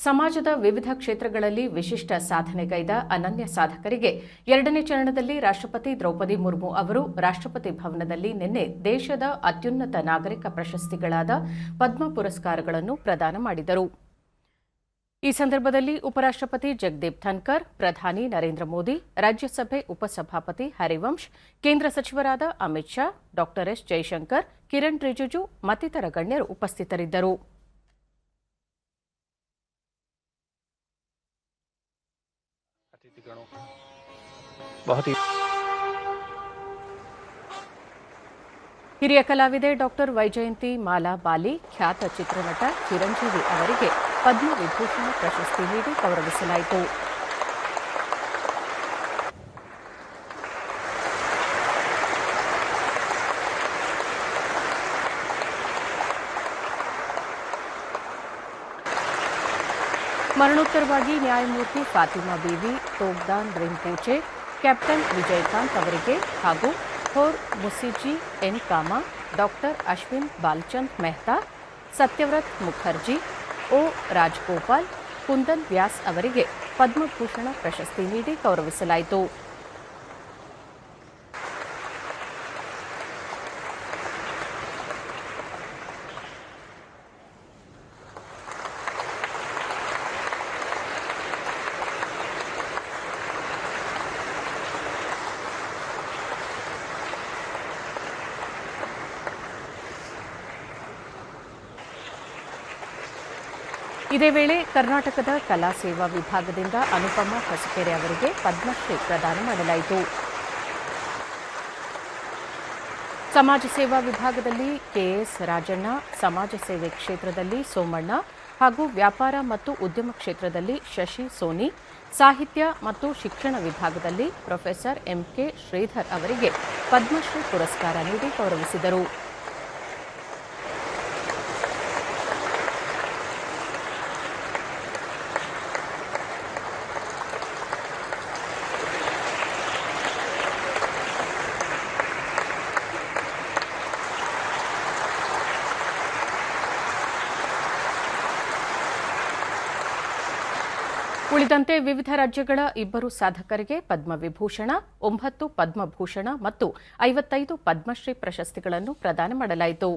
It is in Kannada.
ಸಮಾಜದ ವಿವಿಧ ಕ್ಷೇತ್ರಗಳಲ್ಲಿ ವಿಶಿಷ್ಟ ಸಾಧನೆಗೈದ ಅನನ್ಯ ಸಾಧಕರಿಗೆ ಎರಡನೇ ಚರಣದಲ್ಲಿ ರಾಷ್ಟ್ರಪತಿ ದ್ರೌಪದಿ ಮುರ್ಮು ಅವರು ರಾಷ್ಟ್ರಪತಿ ಭವನದಲ್ಲಿ ನಿನ್ನೆ ದೇಶದ ಅತ್ಯುನ್ನತ ನಾಗರಿಕ ಪ್ರಶಸ್ತಿಗಳಾದ ಪದ್ಮ ಪುರಸ್ಕಾರಗಳನ್ನು ಪ್ರದಾನ ಮಾಡಿದರು. ಈ ಸಂದರ್ಭದಲ್ಲಿ ಉಪರಾಷ್ಟ್ರಪತಿ ಜಗದೀಪ್ ಧನ್ಕರ್, ಪ್ರಧಾನಿ ನರೇಂದ್ರ ಮೋದಿ, ರಾಜ್ಯಸಭೆ ಉಪಸಭಾಪತಿ ಹರಿವಂಶ್, ಕೇಂದ್ರ ಸಚಿವರಾದ ಅಮಿತ್ ಶಾ ಡಾ ಎಸ್ ಜೈಶಂಕರ್, ಕಿರಣ್ ರಿಜಿಜು ಮತ್ತಿತರ ಗಣ್ಯರು ಉಪಸ್ಥಿತರಿದ್ದರು. अतिथिगणों बहुत ही ಹಿರಿಯ ಕಲಾವಿದೆ ಡಾಕ್ಟರ್ ವೈಜಯಂತಿ ಮಾಲಾ ಬಾಲಿ ಖ್ಯಾತ ಚಿತ್ರನಟ ಚಿರಂಜೀವಿ ಅವರಿಗೆ ಪದ್ಮ ವಿಭೂಷಣ ಪ್ರಶಸ್ತಿ ನೀಡಿ ಗೌರವಿಸಲಾಯಿತು ಮರಣೋತ್ತರವಾಗಿ ನ್ಯಾಯಮೂರ್ತಿ ಫಾತಿಮಾ ಬೀವಿ, ತೋಗ್ದಾನ್ ರಿಂಪೋಚೆ ಕ್ಯಾಪ್ಟನ್ ವಿಜಯಕಾಂತ್ ಅವರಿಗೆ ಹಾಗೂ Thor ಮುಸಿಜಿ N comma, doctor Ashwin Balchand Mehta, Satyavrat Mukherjee ಒ ರಾಜ್ಗೋಪಾಲ್, ಕುಂದನ್ ವ್ಯಾಸ್ ಅವರಿಗೆ ಪದ್ಮಭೂಷಣ ಪ್ರಶಸ್ತಿ ನೀಡಿ ಗೌರವಿಸಲಾಯಿತು. ಇದೇ ವೇಳೆ ಕರ್ನಾಟಕದ ಕಲಾ ಸೇವಾ ವಿಭಾಗದಿಂದ ಅನುಪಮ ಹೊಸಕೆರೆ ಅವರಿಗೆ ಪದ್ಮಶ್ರೀ ಪ್ರದಾನ ಮಾಡಲಾಯಿತು. ಸಮಾಜ ಸೇವಾ ವಿಭಾಗದಲ್ಲಿ ಕೆಎಸ್ ರಾಜಣ್ಣ, ಸಮಾಜ ಸೇವೆ ಕ್ಷೇತ್ರದಲ್ಲಿ ಸೋಮಣ್ಣ ಹಾಗೂ ವ್ಯಾಪಾರ ಮತ್ತು ಉದ್ಯಮ ಕ್ಷೇತ್ರದಲ್ಲಿ ಶಶಿ ಸೋನಿ, ಸಾಹಿತ್ಯ ಮತ್ತು ಶಿಕ್ಷಣ ವಿಭಾಗದಲ್ಲಿ ಪ್ರೊಫೆಸರ್ ಎಂಕೆ ಶ್ರೀಧರ್ ಅವರಿಗೆ ಪದ್ಮಶ್ರೀ ಪುರಸ್ಕಾರ ನೀಡಿ ಗೌರವಿಸಿದರು. ಉಳಿದಂತೆ ವಿವಿಧ ರಾಜ್ಯಗಳ ಇಬ್ಬರು ಸಾಧಕರಿಗೆ ಪದ್ಮವಿಭೂಷಣ ಒಂಬತ್ತು ಪದ್ಮಭೂಷಣ ಮತ್ತು ಐವತ್ತೈದು ಪದ್ಮಶ್ರೀ ಪ್ರಶಸ್ತಿಗಳನ್ನು ಪ್ರದಾನ ಮಾಡಲಾಯಿತು.